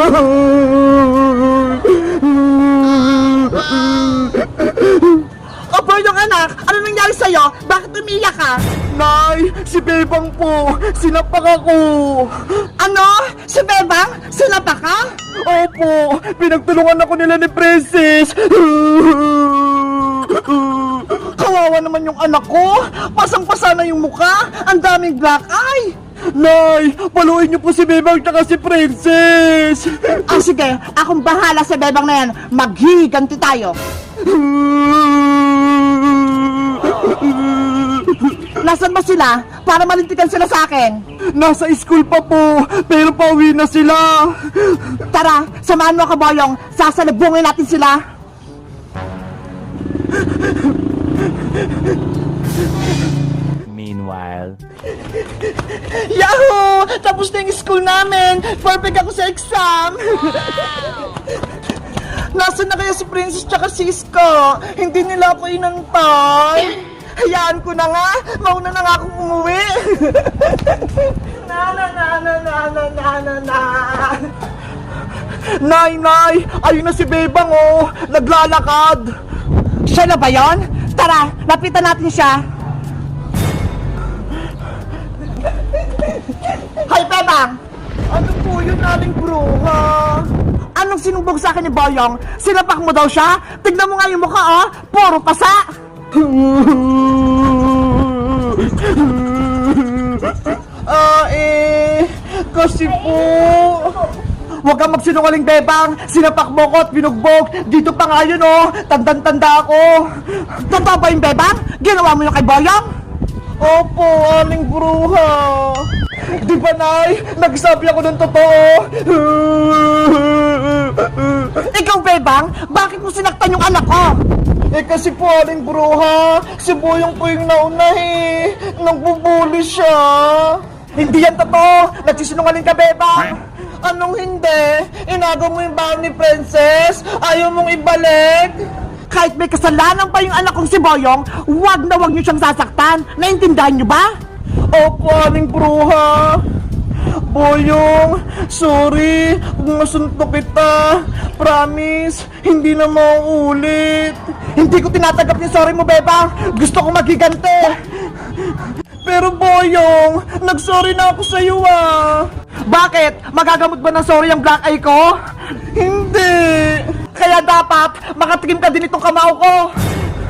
Opo, yung anak, ano nangyari sa'yo? Bakit umiyak ka? Nay, si Bebang po, sinapak ako. Ano? Si Bebang? Sila ba ka? Opo, pinagtulungan ako nila ni Princess. Kawawa naman yung anak ko. Pasang-pasa na yung mukha. Ang daming black eye. Nay, paluin niyo po si Bebang tsaka si Princess. Ah, sige. Akong bahala sa Bebang na yan. Maghiganti tayo. Nasaan ba sila? Para malintikan sila sa akin. Nasa school pa po, pero pauwi na sila. Tara, samahan mo ako, Boyong. Sasalubungin natin sila. Meanwhile, Yahoo! Tapos na yung school namin! Perfect ako sa exam! Nasaan na kaya si Princess tsaka si Isko? Hindi nila ako inantay. Hayaan ko na nga. Mauna na nga akong umuwi. na na na na na na na na na. Nay, nay, ayun na si Bebang oh, naglalakad. Siya na ba yun? Tara, lapitan natin siya. Hay, Bebang! Ano po yun, aling bruha? Anong sinumbog sa akin ni Boyong? Sinapak mo daw siya? Tignan mo nga yung mukha, oh! Puro pasa! Ah, eh, kasi po... Huwag kang magsinungaling, Bebang! Sinapak mo ko at binugbog! Dito pa nga yun, oh! Tandan-tanda ako! Totoo ba yung Bebang? Ginawa mo yung kay Boyong? Opo, aling bruha. Ba, Nay? Nagsabi ako ng totoo. Ikaw, Bebang, bakit mo sinaktan yung anak ko? Eh kasi po, aling bruha, si Boyong po yung nauna eh. Nagbubuli siya. Hindi yan totoo! Nagsisinungaling ka, Bebang! Anong hindi? Inago mo yung baon ni Princess? Ayaw mong ibalik? Kahit may kasalanan pa yung anak kong si Boyong, wag na wag niyo siyang sasaktan. Naintindihan niyo ba? Opo, aling bruha. Boyong, sorry kung masuntok kita. Promise, hindi na mauulit. Hindi ko tinatanggap yung sorry mo, Bebang. Gusto ko magigante. Pero Boyong, nagsorry na ako sa'yo ah. Bakit? Magagamot ba ng sorry ang black eye ko? Hindi. Kaya dapat, makatigim ka din itong kamao ko.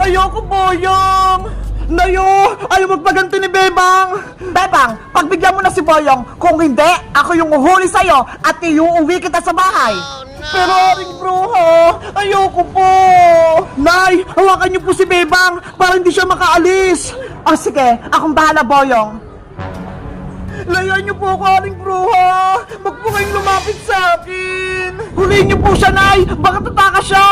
Ayoko, Boyong. Nayo! Ayaw magpaganti ni Bebang! Bebang, pagbigyan mo na si Boyong. Kung hindi, ako yung uhuli sa'yo at iuuwi kita sa bahay. Pero aring bruha, ayoko po. Nay, hawakan niyo po si Bebang para hindi siya makaalis. O sige, akong bahala, Boyong. Layan niyo po ako, aring bruha. Huwag po kayong lumapit sa akin. Huliin niyo po siya, Nay! Baka tataka siya!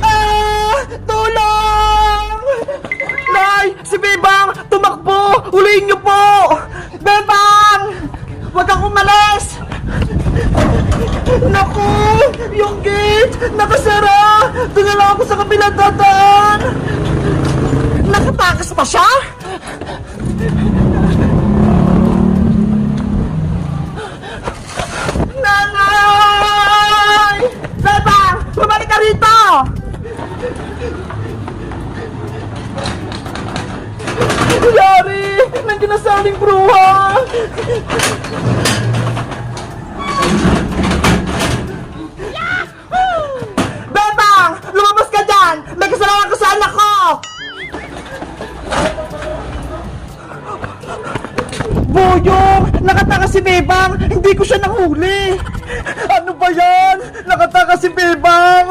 Ah! Tulong! Huliin niyo po! Bebang! Huwag kang umalis! Naku! Yung gate! Nakasara! Doon na lang ako sa kabila dadaan! Nakatakas pa siya? Nanay! Bebang! Bumalik ka rito! Yari! Sa aling bruha! Bebang! Lumabas ka dyan! May kasalanan anak ko! Boyong! Nakatakas si Bebang! Hindi ko siya nahuli! Ano ba yan? Nakatakas si Bebang!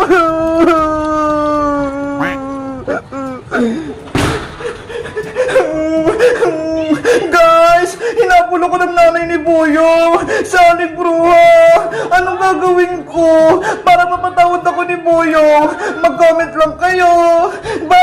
Guys! Hinapulo ko ng nanay ni Boyong! Sa aling bruha! Anong gagawin ko? Para mapatawad ako ni Boyong! Mag-comment lang kayo! Bye